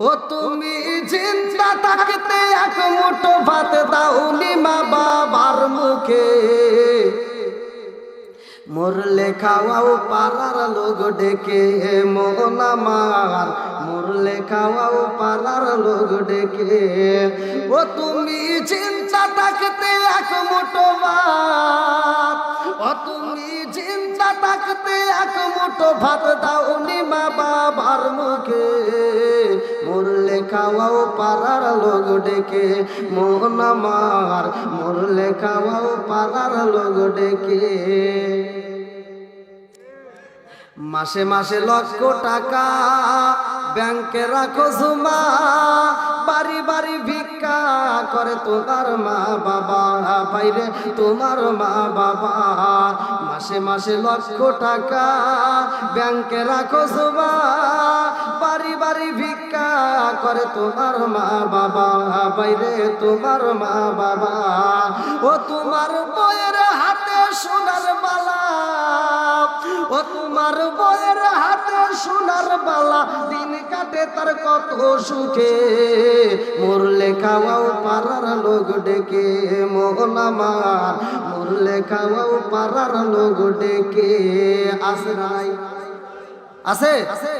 ও তুমি চিন্তা থাকতে এক মুঠো ভাত দাউনি মা বাবার মুখে। মরলে খাওয়াও পাড়ার লোক ডেকে মোহন আমার। মরলে খাওয়াও পাড়ার লোক ডেকে। ও তুমি চিন্তা থাকতে এক মুঠো ভাত। ও তুমি চিন্তা থাকতে এক মুঠো ভাত দাউনি মা বাবার মুখে। মরলে খাওয়াও পাড়ার লোক ডেকে মোহন আমার মরলে খাওয়াও পাড়ার লোক ডেকে। মাসে মাসে লক্ষ টাকা ব্যাংকে রাখো জমা, বাড়ি বাড়ি ভিক্ষা করে তোমার মা বাবা বাইরে তোমার মা বাবা। মাসে মাসে লক্ষ টাকা ব্যাংকে রাখো জমা বাড়ি বাড়ি ভিক্ষা করে তোমার মা বাবা, বাইরে তোমার মা বাবা। ও তোমার বইয়ের হাতে সোনার বালা, ও তোমার বইয়ের হাতে সোনার বালা। দিন কাটে তার কত সুখে, মরলে খাওয়াও পাড়ার লোক ডেকে, মোহন আমার। মরলে খাওয়াও পাড়ার লোক ডেকে, আসে নাই। আছে আছে